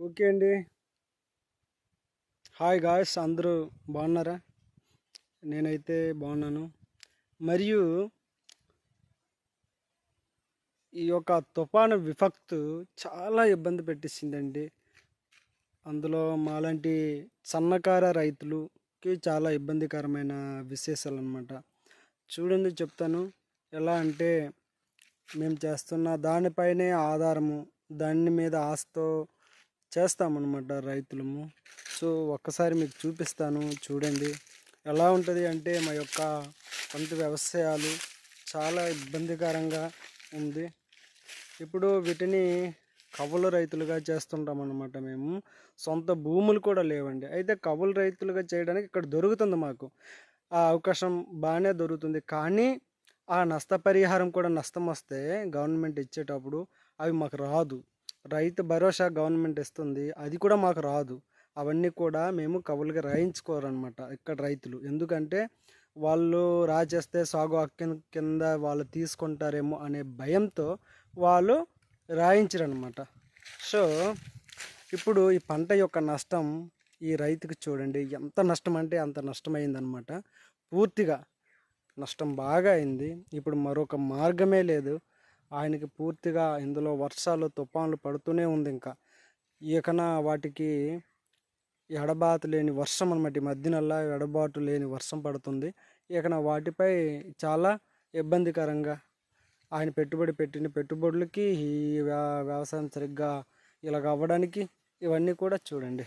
Okay అండి. Hi guys అందరూ బాగున్నారా? నేనైతే బాగున్నాను. మరియు ఈ యొక్క తుఫాను విఫక్తు చాలా ఇబ్బంది పెట్టించిందండి అందులో మాలాంటి సన్నకార రైతులుకి చాలా ఇబ్బందికరమైన విశేషాలు అనమాట చూడండి చెప్తాను. ఎలా అంటే మేము చేస్తున్న దానిపైనే ఆధారము దాని మీద ఆశతో చేస్తామన్నమాట రైతులము. సో ఒక్కసారి మీకు చూపిస్తాను చూడండి. ఎలా ఉంటుంది అంటే మా యొక్క పంట వ్యవసాయాలు చాలా ఇబ్బందికరంగా ఉంది. ఇప్పుడు వీటిని కవుల రైతులుగా చేస్తుంటాం అన్నమాట మేము. సొంత భూములు కూడా లేవండి. అయితే కవుల రైతులుగా చేయడానికి ఇక్కడ దొరుకుతుంది మాకు. ఆ అవకాశం బాగానే దొరుకుతుంది. కానీ ఆ నష్టపరిహారం కూడా నష్టం వస్తే గవర్నమెంట్ ఇచ్చేటప్పుడు అవి మాకు రాదు. రైతు భరోసా గవర్నమెంట్ ఇస్తుంది. అది కూడా మాకు రాదు. అవన్నీ కూడా మేము కవులుగా రాయించుకోరనమాట ఇక్కడ రైతులు. ఎందుకంటే వాళ్ళు రాచేస్తే సాగు హక్కు కింద వాళ్ళు తీసుకుంటారేమో అనే భయంతో వాళ్ళు రాయించరనమాట సో ఇప్పుడు ఈ పంట యొక్క నష్టం ఈ రైతుకి చూడండి. ఎంత నష్టం అంటే అంత నష్టమైందనమాట పూర్తిగా నష్టం బాగా అయింది. ఇప్పుడు మరొక మార్గమే లేదు. ఆయనకి పూర్తిగా ఇందులో వర్షాలు తుఫాన్లు పడుతూనే ఉంది ఇంకా. ఇకన వాటికి ఎడబాటు లేని వర్షం అనమాట ఈ మధ్యనల్లా ఎడబాటు లేని వర్షం పడుతుంది. ఇకన వాటిపై చాలా ఇబ్బందికరంగా ఆయన పెట్టుబడి పెట్టిన పెట్టుబడులకి ఈ వ్యవసాయం సరిగ్గా ఇలాగ అవ్వడానికి ఇవన్నీ కూడా చూడండి.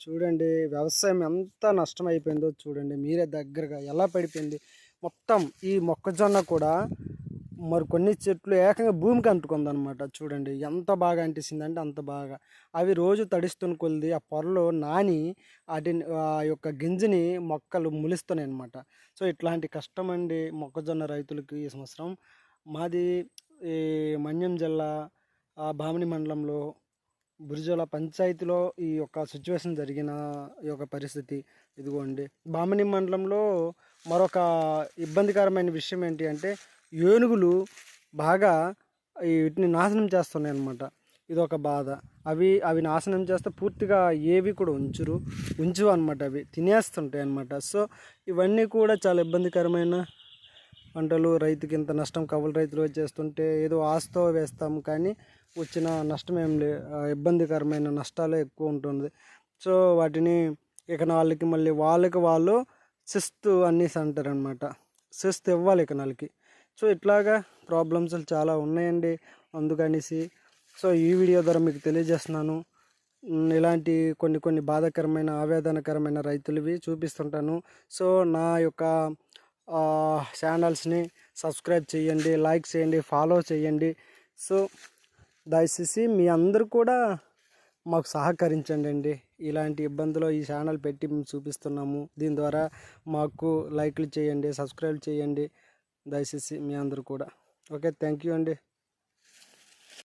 చూడండి వ్యవసాయం ఎంత నష్టం అయిపోయిందో చూడండి. మీరే దగ్గరగా ఎలా పడిపోయింది? మొత్తం ఈ మొక్కజొన్న కూడా మరి కొన్ని చెట్లు ఏకంగా భూమికి అంటుకుందనమాట చూడండి ఎంత బాగా అంటిసిందంటే అంత బాగా. అవి రోజు తడిస్తున్న కొలిది ఆ పొరలు నాని వాటి ఆ యొక్క గింజని మొక్కలు ములుస్తున్నాయి అనమాట సో ఇట్లాంటి కష్టం అండి మొక్కజొన్న రైతులకి ఈ సంవత్సరం. మాది ఈ మన్యం జిల్లా భామిని మండలంలో బురిజోల పంచాయతీలో ఈ యొక్క సిచ్యువేషన్ జరిగిన ఈ యొక్క పరిస్థితి ఇదిగోండి. బామిని మండలంలో మరొక ఇబ్బందికరమైన విషయం ఏంటి అంటే ఏనుగులు బాగా వీటిని నాశనం చేస్తున్నాయి అన్నమాట ఇది ఒక బాధ. అవి అవి నాశనం చేస్తే పూర్తిగా ఏవి కూడా ఉంచురు ఉంచు అనమాట అవి. తినేస్తుంటాయి అనమాట సో ఇవన్నీ కూడా చాలా ఇబ్బందికరమైన పంటలు రైతుకి ఇంత నష్టం కవులు రైతులు చేస్తుంటే ఏదో ఆస్తో వేస్తాము కానీ వచ్చిన నష్టం ఏం లే ఇబ్బందికరమైన నష్టాలే ఎక్కువ ఉంటుంది సో వాటిని ఇక మళ్ళీ వాళ్ళకి వాళ్ళు శిస్తు అనేసి అంటారనమాట శిస్తు ఇవ్వాలి ఇక సో ఇట్లాగా ప్రాబ్లమ్స్ చాలా ఉన్నాయండి అందుకనేసి. సో ఈ వీడియో ద్వారా మీకు తెలియజేస్తున్నాను. ఇలాంటి కొన్ని కొన్ని బాధాకరమైన ఆవేదనకరమైన రైతులవి చూపిస్తుంటాను. సో నా యొక్క ఛానల్స్ని సబ్స్క్రైబ్ చేయండి లైక్ చేయండి ఫాలో చేయండి. సో దయచేసి మీ అందరూ కూడా మాకు సహకరించండి అండి. ఇలాంటి ఇబ్బందులు ఈ ఛానల్ పెట్టి మేము చూపిస్తున్నాము. దీని ద్వారా మాకు లైక్లు చేయండి సబ్స్క్రైబ్ చేయండి. దయచేసి మీ అందరూ కూడా. ఓకే థ్యాంక్ యూ అండి.